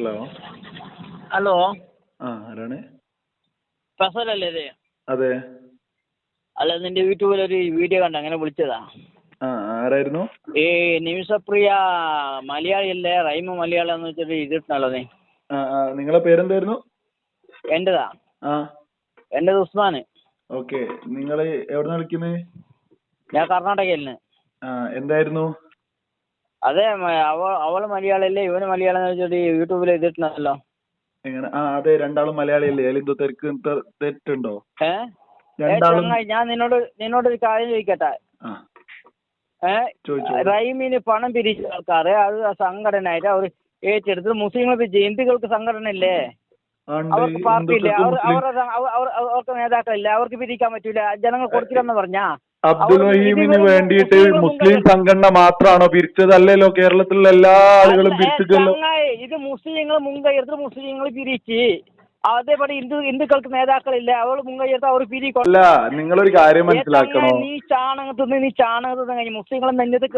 Hello hello? ആ ആരാണ്? ഫസലല്ലേ ഇത്? അതെ. അല്ല നിന്റെ യൂട്യൂബിൽ ഒരു വീഡിയോ കണ്ട അങ്ങനെ വിളിച്ചതാ. ആ ആരായിരുന്നു? ഈ നിമിഷപ്രിയ മലയാളിയല്ലേ റൈമ മലയാളം എന്ന് വെച്ചിട്ട് ഇതിട്ടുണ്ടല്ലോ നീ. ആ ആ നിങ്ങളെ പേരെന്തായിരുന്നു? എന്റേതാ ആ. എന്റേത് ഉസ്മാന് ഓക്കെ. നിങ്ങൾ എവിടുന്ന് വിളിക്കുന്നത് ഞാൻ കർണാടകയിൽ നിന്ന്. ആ എന്തായിരുന്നു? അതെ അവൾ മലയാളിയല്ലേ ഇവന് മലയാളം വെച്ചിട്ട് യൂട്യൂബിൽ എഴുതിയിട്ടുണ്ടല്ലോ. എങ്ങനെ? ആ അതെ രണ്ടാളും മലയാളിയല്ലേ അതിലെന്തോ തെർക്ക് തെ- തെറ്റുണ്ടോ? രണ്ടാളും ഞാൻ നിന്നോട് നിന്നോട് ഒരു കാര്യം ചോദിക്കട്ടെ? റൈമിന് പണം പിരിച്ച ആൾക്കാര് അത് സംഘടനയായിട്ട് അവർ ഏറ്റെടുത്ത് മുസ്ലിങ്ങൾ പിരിച്ച് ഹിന്ദുക്കൾക്ക് സംഘടന ഇല്ലേ അവർക്ക് പാർട്ടി ഇല്ല അവർക്ക് നേതാക്കളില്ല? അവർക്ക് പിരിക്കാൻ പറ്റൂല? ജനങ്ങൾ കൊടുക്കില്ലെന്ന് പറഞ്ഞാ? അബ്ദുൽ റഹീമിന് വേണ്ടിയിട്ട് മുസ്ലിം സംഘടന മാത്രമാണോ പിരിച്ചത് അല്ലല്ലോ കേരളത്തിലുള്ള എല്ലാ ആളുകളും ചങ്ങായി, ഇത് മുസ്ലിങ്ങൾ മുൻകൈയെടുത്ത് മുസ്ലിങ്ങൾ പിരിച്ച് അതേപടി ഹിന്ദു ഹിന്ദുക്കൾക്ക് നേതാക്കളില്ല. അവൾ മുൻകൈയെടുത്ത് അവർ പിരിക്കും. അല്ല നിങ്ങളൊരു കാര്യം മനസ്സിലാക്കണോ? നീ ചാണകത്ത് നീ ചാണകത്ത് കഴിഞ്ഞു മുസ്ലിങ്ങളെ നെഞ്ഞത്ത്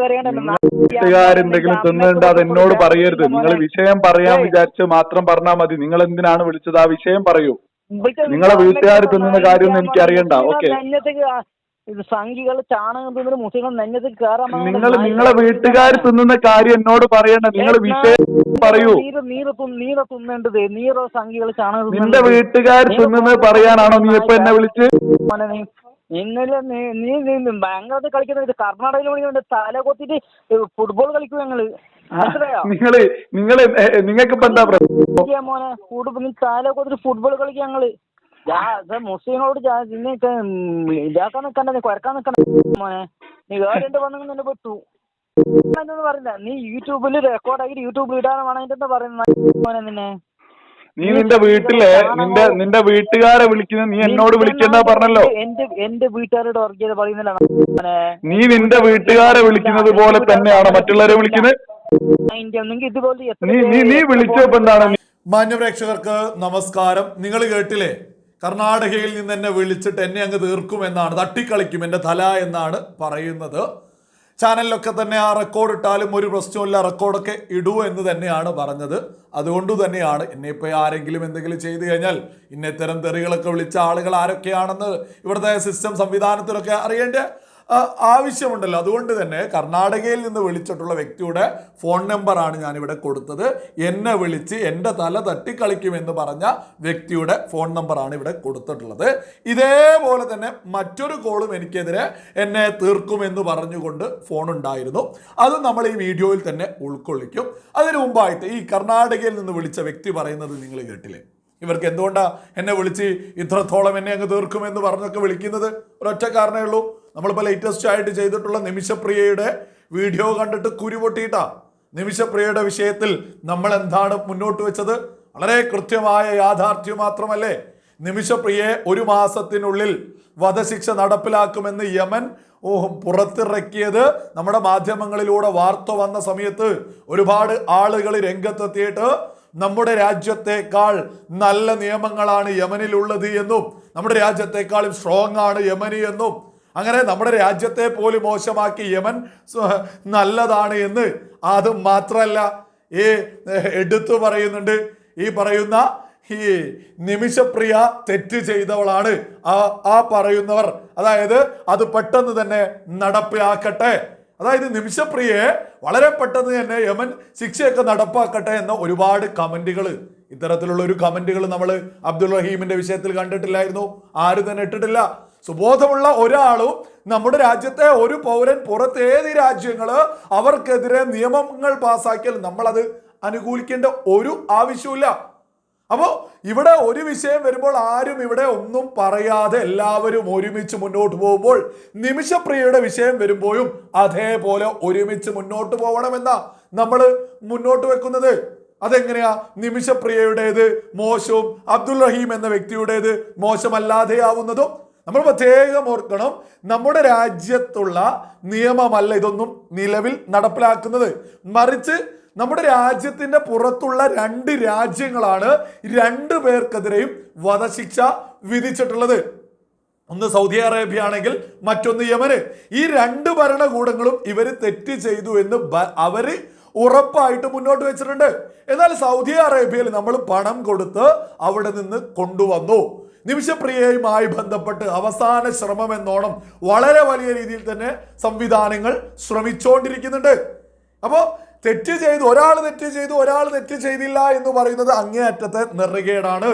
വീട്ടുകാരെന്തെങ്കിലും തിന്നുണ്ട് അത് എന്നോട് പറയരുത്. നിങ്ങൾ വിഷയം പറയാൻ വിചാരിച്ച് മാത്രം പറഞ്ഞാൽ മതി. നിങ്ങൾ എന്തിനാണ് വിളിച്ചത്? ആ വിഷയം പറയൂ. നിങ്ങളെ വീട്ടുകാർ തിന്നുന്ന കാര്യമൊന്നും എനിക്ക് അറിയണ്ട. ഓക്കേ. ഇത് സംഘികൾ ചാണകം തിന്നിട്ട് മുസ്ലിങ്ങൾ നെഞ്ഞത്ത് കയറാൻ നിങ്ങൾ നിങ്ങളെ വീട്ടുകാർ തിന്നുന്ന കാര്യം എന്നോട് പറയണ്ട. നിങ്ങൾ വിഷയം പറയൂ. നീര് നീര് നീര് തിന്നേണ്ടത് നീരോ സംഘികൾ ചാണകം നിന്റെ വീട്ടുകാർ തിന്നുന്നത് പറയാനാണോ? നീ ഇപ്പൊ എന്നെ വിളിച്ച്? ഇന്നലെ നീ നീ നീ ബാംഗ്ലൂരിൽ കളിക്കുന്നത് കർണാടകയിൽ കളിക്കുന്നുണ്ട് തല കൊത്തിട്ട് ഫുട്ബോൾ കളിക്കും ഞങ്ങൾ. നിങ്ങൾ നിങ്ങൾ നിങ്ങൾ നിങ്ങൾക്ക് ഇപ്പൊ എന്താ പ്രശ്നം? മോനെ ഫുട്ബോൾ തല കൊത്തിട്ട് ഫുട്ബോൾ കളിക്കും ഞങ്ങൾ. മുസ്ലിങ്ങളോട് ഉം ഇതാക്കാൻ നിക്കണ്ട നീ കുരക്കാൻ നിക്കണ്ട മോനെ. നീ വേറെ വന്നെങ്കിൽ നിന്നെ പെട്ടു എന്തെന്ന് പറയില്ല നീ യൂട്യൂബിൽ റെക്കോർഡാക്കി യൂട്യൂബിൽ ഇടാന്ന് വേണം എന്താ പറയുന്നത് മോനെ നിന്നെ? നീ നിന്റെ വീട്ടിലെ നിന്റെ നിന്റെ വീട്ടുകാരെ വിളിക്കുന്നത് നീ എന്നോട് വിളിക്കണ്ട പറഞ്ഞല്ലോ. എന്റെ എന്റെ വീട്ടുകാരോട് വർഗീയത പറയുന്നില്ല നീ നിന്റെ വീട്ടുകാരെ വിളിക്കുന്നത് പോലെ തന്നെയാണ് മറ്റുള്ളവരെ വിളിക്കുന്നത്? ഇതുപോലെ നീ നീ വിളിച്ചപ്പോ എന്താണ്? മാന്യപ്രേക്ഷകർക്ക് നമസ്കാരം. നിങ്ങൾ കേട്ടില്ലേ? കർണാടകയിൽ നിന്ന് എന്നെ വിളിച്ചിട്ട് എന്നെ അങ്ങ് തീർക്കുമെന്നാണ് തട്ടിക്കളിക്കും എന്റെ തല എന്നാണ് പറയുന്നത്. ചാനലിലൊക്കെ തന്നെ ആ റെക്കോർഡ് ഇട്ടാലും ഒരു പ്രശ്നമില്ല റെക്കോർഡൊക്കെ ഇടൂ എന്ന് തന്നെയാണ് പറഞ്ഞത്. അതുകൊണ്ട് തന്നെയാണ് എന്നെയിപ്പോൾ ആരെങ്കിലും എന്തെങ്കിലും ചെയ്തു കഴിഞ്ഞാൽ ഇന്ന ഇത്തരം തെറികളൊക്കെ വിളിച്ച ആളുകൾ ആരൊക്കെയാണെന്ന് ഇവിടുത്തെ സിസ്റ്റം സംവിധാനത്തിലൊക്കെ അറിയേണ്ട? ആവശ്യമുണ്ടല്ലോ. അതുകൊണ്ട് തന്നെ കർണാടകയിൽ നിന്ന് വിളിച്ചിട്ടുള്ള വ്യക്തിയുടെ ഫോൺ നമ്പറാണ് ഞാനിവിടെ കൊടുത്തത്. എന്നെ വിളിച്ച് എന്റെ തല തട്ടിക്കളിക്കുമെന്ന് പറഞ്ഞ വ്യക്തിയുടെ ഫോൺ നമ്പറാണ് ഇവിടെ കൊടുത്തിട്ടുള്ളത്. ഇതേപോലെ തന്നെ മറ്റൊരു കോളും എനിക്കെതിരെ എന്നെ തീർക്കുമെന്ന് പറഞ്ഞുകൊണ്ട് ഫോൺ ഉണ്ടായിരുന്നു അത് നമ്മൾ ഈ വീഡിയോയിൽ തന്നെ ഉൾക്കൊള്ളിക്കും. അതിനു മുമ്പായിട്ട് ഈ കർണാടകയിൽ നിന്ന് വിളിച്ച വ്യക്തി പറയുന്നത് നിങ്ങൾ കേട്ടില്ലേ? ഇവർക്ക് എന്തുകൊണ്ടാ എന്നെ വിളിച്ച് ഇത്രത്തോളം എന്നെ അങ്ങ് തീർക്കുമെന്ന് പറഞ്ഞൊക്കെ വിളിക്കുന്നത്? ഒരൊറ്റ കാരണമേ ഉള്ളൂ. നമ്മളിപ്പോൾ ലേറ്റസ്റ്റ് ആയിട്ട് ചെയ്തിട്ടുള്ള നിമിഷപ്രിയയുടെ വീഡിയോ കണ്ടിട്ട് കുരു പൊട്ടിയിട്ടാ നിമിഷപ്രിയയുടെ വിഷയത്തിൽ നമ്മൾ എന്താണ് മുന്നോട്ട് വെച്ചത്? വളരെ കൃത്യമായ യാഥാർത്ഥ്യം മാത്രമല്ലേ? നിമിഷപ്രിയയെ ഒരു മാസത്തിനുള്ളിൽ വധശിക്ഷ നടപ്പിലാക്കുമെന്ന് യമൻ പുറത്തിറക്കിയത് നമ്മുടെ മാധ്യമങ്ങളിലൂടെ വാർത്ത വന്ന സമയത്ത് ഒരുപാട് ആളുകൾ രംഗത്തെത്തിയിട്ട് നമ്മുടെ രാജ്യത്തെക്കാൾ നല്ല നിയമങ്ങളാണ് യമനിലുള്ളത് എന്നും നമ്മുടെ രാജ്യത്തെക്കാളും സ്ട്രോങ് ആണ് യമനി എന്നും. അങ്ങനെ നമ്മുടെ രാജ്യത്തെ പോലും മോശമാക്കി യമൻ നല്ലതാണ് എന്ന്. അത് മാത്രമല്ല ഈ എടുത്തു പറയുന്നുണ്ട്. ഈ പറയുന്ന ഈ നിമിഷപ്രിയ തെറ്റ് ചെയ്തവളാണ്. ആ ആ പറയുന്നവർ. അതായത് അത് പെട്ടെന്ന് തന്നെ നടപ്പിലാക്കട്ടെ. അതായത് നിമിഷപ്രിയെ വളരെ പെട്ടെന്ന് തന്നെ യമൻ ശിക്ഷയൊക്കെ നടപ്പാക്കട്ടെ എന്ന ഒരുപാട് കമന്റുകൾ ഇത്തരത്തിലുള്ള ഒരു കമന്റുകൾ നമ്മൾ അബ്ദുൾ റഹീമിന്റെ വിഷയത്തിൽ കണ്ടിട്ടില്ലായിരുന്നു. ആരും തന്നെ ഇട്ടിട്ടില്ല. സുബോധമുള്ള ഒരാളും നമ്മുടെ രാജ്യത്തെ ഒരു പൗരൻ പുറത്തേത് രാജ്യങ്ങൾ അവർക്കെതിരെ നിയമങ്ങൾ പാസ്സാക്കിയാൽ നമ്മളത് അനുകൂലിക്കേണ്ട ഒരു ആവശ്യമില്ല അപ്പോൾ ഇവിടെ ഒരു വിഷയം വരുമ്പോൾ ആരും ഇവിടെ ഒന്നും പറയാതെ എല്ലാവരും ഒരുമിച്ച് മുന്നോട്ട് പോകുമ്പോൾ നിമിഷപ്രിയയുടെ വിഷയം വരുമ്പോഴും അതേപോലെ ഒരുമിച്ച് മുന്നോട്ട് പോകണമെന്ന നമ്മൾ മുന്നോട്ട് വെക്കുന്നത്. അതെങ്ങനെയാ? നിമിഷപ്രിയയുടേത് മോശവും അബ്ദുൽ റഹീം എന്ന വ്യക്തിയുടേത് മോശമല്ലാതെയാവുന്നതും നമ്മൾ പ്രത്യേകം ഓർക്കണം നമ്മുടെ രാജ്യത്തുള്ള നിയമമല്ല ഇതൊന്നും നിലവിൽ നടപ്പിലാക്കുന്നത്. മറിച്ച് നമ്മുടെ രാജ്യത്തിന്റെ പുറത്തുള്ള രണ്ട് രാജ്യങ്ങളാണ് രണ്ടു പേർക്കെതിരെയും വധശിക്ഷ വിധിച്ചിട്ടുള്ളത്. ഒന്ന് സൗദി അറേബ്യ ആണെങ്കിൽ മറ്റൊന്ന് യമന്. ഈ രണ്ട് ഭരണകൂടങ്ങളും ഇവർ തെറ്റ് ചെയ്തു എന്ന് അവർ ഉറപ്പായിട്ട് മുന്നോട്ട് വെച്ചിട്ടുണ്ട്. എന്നാൽ സൗദി അറേബ്യയിൽ നമ്മൾ പണം കൊടുത്ത് അവിടെ നിന്ന് കൊണ്ടുവന്നു. നിമിഷപ്രിയയുമായി ബന്ധപ്പെട്ട് അവസാന ശ്രമം എന്നോണം വളരെ വലിയ രീതിയിൽ തന്നെ സംവിധാനങ്ങൾ ശ്രമിച്ചുകൊണ്ടിരിക്കുന്നുണ്ട് അപ്പോൾ തെറ്റ് ചെയ്തു ഒരാൾ തെറ്റ് ചെയ്തു ഒരാൾ തെറ്റ് ചെയ്തില്ല എന്ന് പറയുന്നത് അങ്ങേയറ്റത്തെ നെറുകേടാണ്.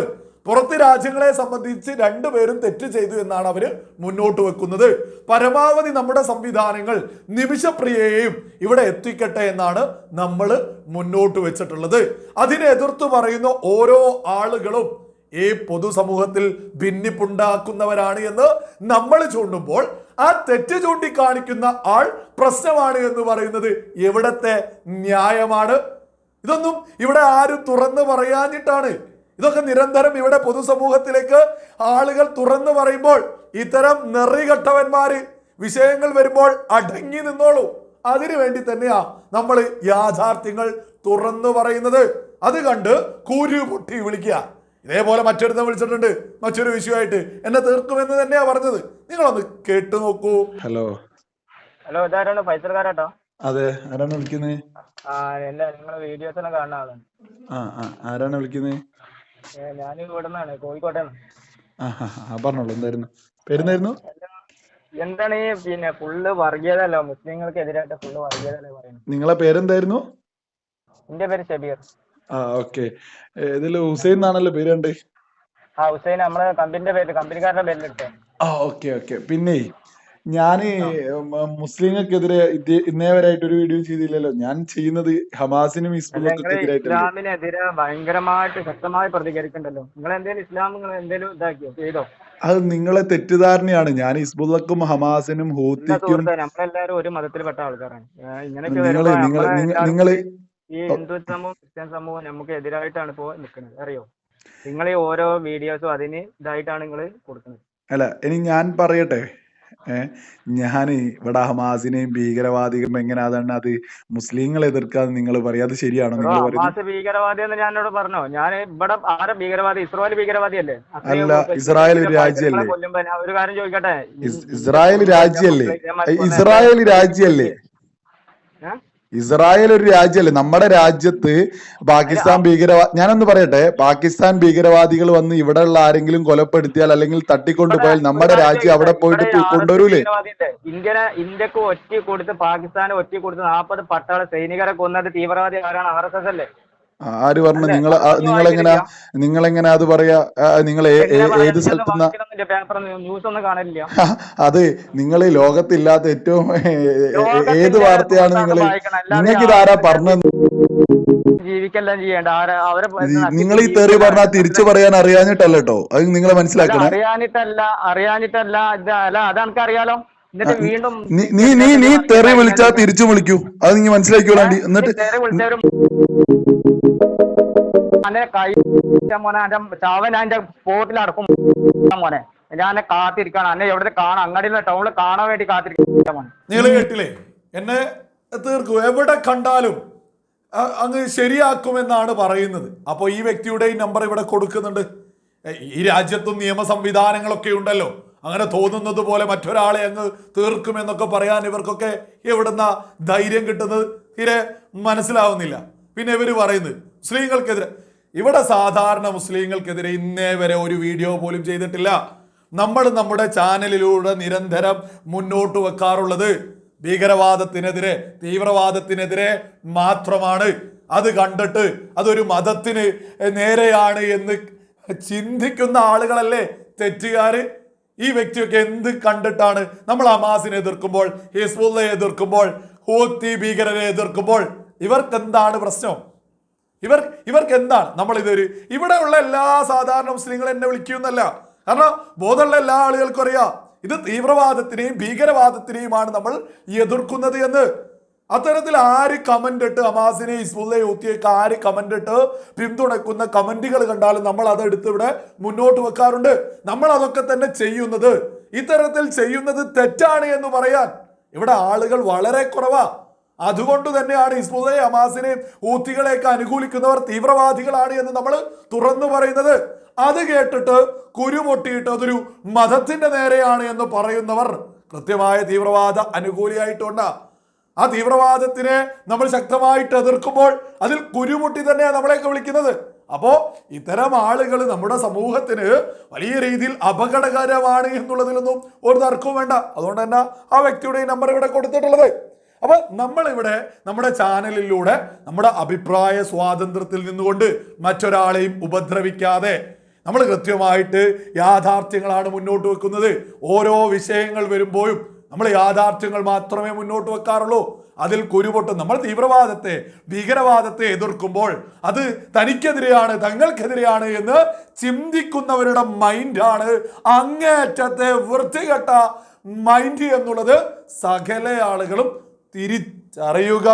പുറത്ത് രാജ്യങ്ങളെ സംബന്ധിച്ച് രണ്ടുപേരും തെറ്റ് ചെയ്തു എന്നാണ് അവർ മുന്നോട്ട് വെക്കുന്നത്. പരമാവധി നമ്മുടെ സംവിധാനങ്ങൾ നിമിഷപ്രിയയെയും ഇവിടെ എത്തിക്കട്ടെ എന്നാണ് നമ്മൾ മുന്നോട്ട് വെച്ചിട്ടുള്ളത്. അതിനെ എതിർത്ത് പറയുന്ന ഓരോ ആളുകളും ഈ പൊതുസമൂഹത്തിൽ ഭിന്നിപ്പുണ്ടാക്കുന്നവരാണ് എന്ന് നമ്മൾ ചൂണ്ടുമ്പോൾ ആ തെറ്റ് ചൂണ്ടിക്കാണിക്കുന്ന ആൾ പ്രശ്നമാണ് എന്ന് പറയുന്നത് എവിടത്തെ ന്യായമാണ്? ഇതൊന്നും ഇവിടെ ആരും തുറന്നു പറയാഞ്ഞിട്ടാണ്. ഇതൊക്കെ നിരന്തരം ഇവിടെ പൊതുസമൂഹത്തിലേക്ക് ആളുകൾ തുറന്നു പറയുമ്പോൾ ഇത്തരം നെറികെട്ടവന്മാര് വിഷയങ്ങൾ വരുമ്പോൾ അടങ്ങി നിന്നോളൂ. അതിനു വേണ്ടി തന്നെയാ നമ്മൾ യാഥാർത്ഥ്യങ്ങൾ തുറന്നു പറയുന്നത്. അത് കണ്ട് കൂരു പൊട്ടി വിളിക്കുക. ഇതേപോലെ മറ്റൊരുത്തം വിളിച്ചിട്ടുണ്ട്. മറ്റൊരു വിഷയമായിട്ട്. എന്നെ തീർക്കുമെന്ന് തന്നെയാ പറഞ്ഞത്. നിങ്ങളൊന്ന് കേട്ടു നോക്കൂ. ഹലോ. ഹലോ ഇതാരാണ്? ഫൈസൽ കാരാട്ടോ അതെ ആരാണ് വിളിക്കുന്നത് ആ എല്ലാ നിങ്ങളെ വീഡിയോസ് എല്ലാം കാണുന്ന ആളാണ്. ആ ആ ആരാണ് വിളിക്കുന്നത് ഞാൻ ഇവിടെ നിന്നാണ് കോഴിക്കോട്ടെ ആ ആ ആ പറഞ്ഞോളൂ എന്തായിരുന്നു? പേരുന്നായിരുന്നു എന്താണ് ഈ പിന്നെ ഫുള്ള് വർഗീയതല്ലോ മുസ്ലിങ്ങൾക്ക് എതിരായിട്ട് ഫുള്ള് വർഗീയതല്ലേ പറയുന്നത്? നിങ്ങളെ പേരെന്തായിരുന്നു? എന്റെ പേര് ഷബീർ. ആ ഓക്കെ. ഇതിൽ ഹുസൈൻ എന്നാണല്ലോ പേര് കണ്ടേ? ആ ഹുസൈൻ നമ്മളെ കമ്പനിന്റെ പേരിൽ കമ്പനിക്കാരുടെ പേരിലിട്ട്. ആ ഓക്കെ ഓക്കെ. പിന്നെ ഞാൻ മുസ്ലിങ്ങൾക്കെതിരെ ഇന്നേ വരെയായിട്ട് ഒരു വീഡിയോ ചെയ്തില്ലല്ലോ. ഞാൻ ചെയ്യുന്നത് ഹമാസിനും ഇസ്ലാമിനെതിരെ ഭയങ്കരമായിട്ട് ശക്തമായി പ്രതികരിക്കണ്ടല്ലോ നിങ്ങൾ എന്തേലും ഇസ്ലാം നിങ്ങൾ എന്തേലും ഇതാക്കിയോ? ചെയ്തോ? അത് നിങ്ങളെ തെറ്റിദ്ധാരണയാണ്. ഞാൻ ഇസ്ബുള്ളക്കും ഹമാസിനും ഹൂത്തിക്കും നമ്മളെല്ലാരും ഒരു മതത്തിൽപ്പെട്ട ആൾക്കാരാണ്. ഇങ്ങനെയൊക്കെ നിങ്ങൾ വരുമ്പോ ഈ ഹിന്ദു സമൂഹം ക്രിസ്ത്യൻ സമൂഹം നമുക്ക് എതിരായിട്ടാണ് ഇപ്പോ നിൽക്കുന്നത് അറിയോ? നിങ്ങൾ ഈ ഓരോ വീഡിയോസും അതിന് ഇതായിട്ടാണ് നിങ്ങൾ കൊടുക്കുന്നത്. അല്ല ഇനി ഞാൻ പറയട്ടെ. ഞാൻ ഇവിടെ ഹമാസിനെയും ഭീകരവാദികളും എങ്ങനെ അതാണ് അത് മുസ്ലിങ്ങളെ എതിർക്കാന്ന് നിങ്ങൾ പറയാം. അത് ശരിയാണോ നിങ്ങൾ ഹമാസ് ഭീകരവാദി എന്ന് ഞാൻ എന്നോട് പറഞ്ഞോ? ഞാൻ ഇവിടെ ആരെ ഭീകരവാദി? ഇസ്രായേൽ ഭീകരവാദിയല്ലേ? അത്രയും അല്ല, ഇസ്രായേൽ രാജ്യമല്ലേ? ഒരു കാര്യം ചോദിക്കട്ടെ? ഇസ്രായേൽ രാജ്യല്ലേ? ഇസ്രായേൽ രാജ്യല്ലേ? ഇസ്രായേൽ ഒരു രാജ്യമല്ലേ നമ്മുടെ രാജ്യത്ത് പാകിസ്ഥാൻ ഭീകരവാ ഞാനൊന്ന് പറയട്ടെ പാകിസ്ഥാൻ ഭീകരവാദികൾ വന്ന് ഇവിടെ ഉള്ള ആരെങ്കിലും കൊലപ്പെടുത്തിയാൽ അല്ലെങ്കിൽ തട്ടിക്കൊണ്ടുപോയാൽ നമ്മുടെ രാജ്യം അവിടെ പോയിട്ട് കൊണ്ടുവരൂലേ. ഇന്ത്യനെ ഇന്ത്യയ്ക്ക് ഒറ്റ കൊടുത്ത് പാകിസ്ഥാനെ ഒറ്റ കൊടുത്ത് നാൽപ്പത് പട്ടാള സൈനികരെ കൊന്നത് തീവ്രവാദി ആരാണ്? ആർ എസ് എസ് അല്ലേ? ആര് പറഞ്ഞു? നിങ്ങൾ നിങ്ങളെങ്ങനെ നിങ്ങളെങ്ങനെ അത് പറയാ? നിങ്ങൾ ഏത് സ്ഥലത്തുനിന്ന അത് നിങ്ങൾ ലോകത്തില്ലാത്ത ഏറ്റവും ഏത് വാർത്തയാണ് നിങ്ങൾ നിങ്ങൾക്ക് ഇതാരാ പറഞ്ഞു ജീവിക്കെല്ലാം ചെയ്യേണ്ട അവരെ നിങ്ങൾ ഈ തെറി പറഞ്ഞാൽ തിരിച്ചു പറയാൻ അറിയാഞ്ഞിട്ടല്ല കേട്ടോ അത് നിങ്ങൾ മനസ്സിലാക്കണം. അറിയാനിട്ടല്ല അറിയാനിട്ടല്ല ഇത് അല്ല അത് എനിക്ക് അറിയാലോ. എന്നിട്ട് വീണ്ടും നീ- നീ നീ തെറി വിളിച്ചാ തിരിച്ചു വിളിക്കൂ. അത് നീ മനസ്സിലാക്കിയോളാണ്ടി എന്നിട്ട് വിളിച്ചവരും കൈ മോനെ അന്റെ ചാവൻ എന്റെ സ്പോട്ടിൽ അടക്കും മോനെ ഞാൻ കാത്തിരിക്കണം. അന്നെ എവിടെ കാണാം? അങ്ങടെ ടൗണിൽ കാണാൻ വേണ്ടി മോനെ. നിങ്ങൾ കേട്ടില്ലേ? എന്നെ തീർക്കും. എവിടെ കണ്ടാലും അങ്ങ് ശരിയാക്കുമെന്നാണ് പറയുന്നത്. അപ്പോൾ ഈ വ്യക്തിയുടെ ഈ നമ്പർ ഇവിടെ കൊടുക്കുന്നുണ്ട്. ഈ രാജ്യത്തും നിയമ സംവിധാനങ്ങളൊക്കെ ഉണ്ടല്ലോ. അങ്ങനെ തോന്നുന്നത് പോലെ മറ്റൊരാളെ അങ്ങ് തീർക്കുമെന്നൊക്കെ പറയാൻ ഇവർക്കൊക്കെ എവിടുന്ന ധൈര്യം കിട്ടുന്നത്? തീരെ മനസ്സിലാവുന്നില്ല. പിന്നെ ഇവർ പറയുന്നത് മുസ്ലിങ്ങൾക്കെതിരെ ഇവിടെ സാധാരണ മുസ്ലിങ്ങൾക്കെതിരെ ഇന്നേ വരെ ഒരു വീഡിയോ പോലും ചെയ്തിട്ടില്ല. നമ്മൾ നമ്മുടെ ചാനലിലൂടെ നിരന്തരം മുന്നോട്ട് വെക്കാറുള്ളത് ഭീകരവാദത്തിനെതിരെ തീവ്രവാദത്തിനെതിരെ മാത്രമാണ്. അത് കണ്ടിട്ട് അതൊരു മതത്തിന് നേരെയാണ് എന്ന് ചിന്തിക്കുന്ന ആളുകളല്ലേ തെറ്റുകാർ? ഈ വ്യക്തിയൊക്കെ എന്ത് കണ്ടിട്ടാണ്? നമ്മൾ ഹമാസിനെ എതിർക്കുമ്പോൾ ഹിസ്ബുള്ളയെ എതിർക്കുമ്പോൾ ഹൂത്തി ഭീകരരെ എതിർക്കുമ്പോൾ ഇവർക്ക് എന്താണ് പ്രശ്നം? ഇവർ ഇവർക്ക് എന്താണ്? ഇതൊരു ഇവിടെയുള്ള എല്ലാ സാധാരണ മുസ്ലിങ്ങളും എന്നെ വിളിക്കുന്നല്ല കാരണം ബോധമുള്ള എല്ലാ ആളുകൾക്കും അറിയാം. ഇത് തീവ്രവാദത്തിനെയും ഭീകരവാദത്തിനെയുമാണ് നമ്മൾ എതിർക്കുന്നത് എന്ന്. അത്തരത്തിൽ ആര് കമന്റ് ഇട്ട് ഹമാസിനെ ഇസ്ബുല്ല യൂത്തിയൊക്കെ ആര് കമന്റ് ഇട്ട് പിന്തുണക്കുന്ന കമന്റുകൾ കണ്ടാലും നമ്മൾ അത് എടുത്ത് ഇവിടെ മുന്നോട്ട് വെക്കാറുണ്ട്. നമ്മൾ അതൊക്കെ തന്നെ ചെയ്യുന്നത്. ഇത്തരത്തിൽ ചെയ്യുന്നത് തെറ്റാണ് എന്ന് പറയാൻ ഇവിടെ ആളുകൾ വളരെ കുറവാ. അതുകൊണ്ട് തന്നെയാണ് ഹിസ്ബുള്ളയെ ഹമാസിനെ ഊത്തികളെയൊക്കെ അനുകൂലിക്കുന്നവർ തീവ്രവാദികളാണ് എന്ന് നമ്മൾ തുറന്നു പറയുന്നത്. അത് കേട്ടിട്ട് കുരുപൊട്ടിയിട്ട് അതൊരു മതത്തിന്റെ നേരെയാണ് എന്ന് പറയുന്നവർ കൃത്യമായ തീവ്രവാദ അനുകൂലിയായിട്ടുണ്ട്. ആ തീവ്രവാദത്തിനെ നമ്മൾ ശക്തമായിട്ട് എതിർക്കുമ്പോൾ അതിൽ കുരുമുട്ടി തന്നെയാണ് നമ്മളെയൊക്കെ വിളിക്കുന്നത്. അപ്പോ ഇത്തരം ആളുകൾ നമ്മുടെ സമൂഹത്തിന് വലിയ രീതിയിൽ അപകടകരമാണ് എന്നുള്ളതിലൊന്നും ഒരു തർക്കവും വേണ്ട. അതുകൊണ്ട് തന്നെ ആ വ്യക്തിയുടെ നമ്പർ ഇവിടെ കൊടുത്തിട്ടുള്ളത്. അപ്പൊ നമ്മളിവിടെ നമ്മുടെ ചാനലിലൂടെ നമ്മുടെ അഭിപ്രായ സ്വാതന്ത്ര്യത്തിൽ നിന്നുകൊണ്ട് മറ്റൊരാളെയും ഉപദ്രവിക്കാതെ നമ്മൾ കൃത്യമായിട്ട് യാഥാർത്ഥ്യങ്ങളാണ് മുന്നോട്ട് വെക്കുന്നത്. ഓരോ വിഷയങ്ങൾ വരുമ്പോഴും നമ്മൾ യാഥാർത്ഥ്യങ്ങൾ മാത്രമേ മുന്നോട്ട് വെക്കാറുള്ളൂ. അതിൽ കുരുപൊട്ടും നമ്മൾ തീവ്രവാദത്തെ ഭീകരവാദത്തെ എതിർക്കുമ്പോൾ അത് തനിക്കെതിരെയാണ് തങ്ങൾക്കെതിരെയാണ് എന്ന് ചിന്തിക്കുന്നവരുടെ മൈൻഡാണ് അങ്ങേറ്റത്തെ വൃത്തികെട്ട മൈൻഡ് എന്നുള്ളത് സകല ആളുകളും തിരിച്ചറിയുക.